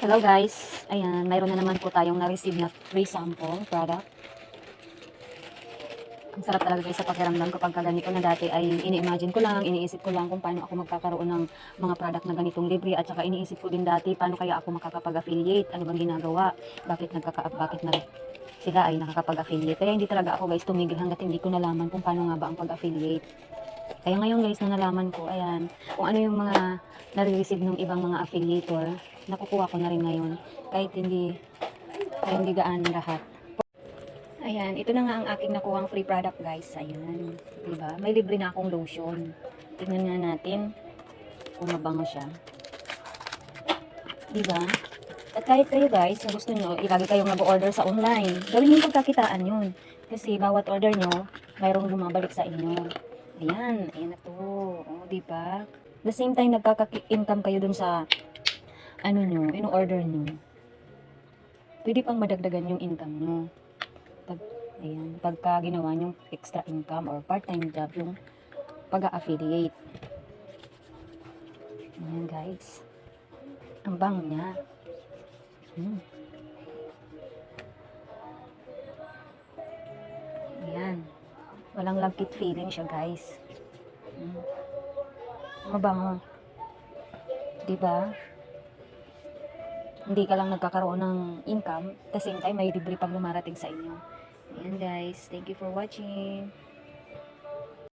Hello guys, ayan, mayroon na naman po tayong na-receive na free sample product. Ang sarap talaga guys sa pakiramdam kapag ka ganito na dati ay ini-imagine ko lang, iniisip ko lang kung paano ako magkakaroon ng mga product na ganitong libre at saka iniisip ko din dati paano kaya ako makakapag-affiliate, ano bang ginagawa, bakit nagkaka bakit na sila ay nakakapag-affiliate. Kaya hindi talaga ako guys tumigil hanggat hindi ko nalaman kung paano nga ba ang pag-affiliate. Kaya ngayon guys na nalaman ko, ayan, kung ano yung mga nare-receive ng ibang mga affiliator, nakukuha ko na rin ngayon. Kahit hindi, kahit hindi gaan lahat. Ayan, ito na nga ang aking nakuhang free product guys. Ayan, diba? May libre na akong lotion. Tingnan nga natin kung mabango siya. Diba? At kahit kayo guys, kung gusto nyo, ilagi kayong mag-order sa online, gawin yung pagkakitaan yun. Kasi bawat order nyo, mayroong bumabalik sa inyo. Ayan, ayan na to. O, di ba? The same time, nagkaka-income kayo dun sa ano nyo, in-order nyo. Pwede pang madagdagan yung income nyo. Pag, ayan, pagka ginawa nyo extra income or part-time job yung pag-affiliate. Ayan guys. Ang bango niya. Hmm. Walang lagkit feeling siya, guys. Mm. Mabango. Diba? Hindi ka lang nagkakaroon ng income, at the same time, may libre pang lumarating sa inyo. Ayan, guys. Thank you for watching.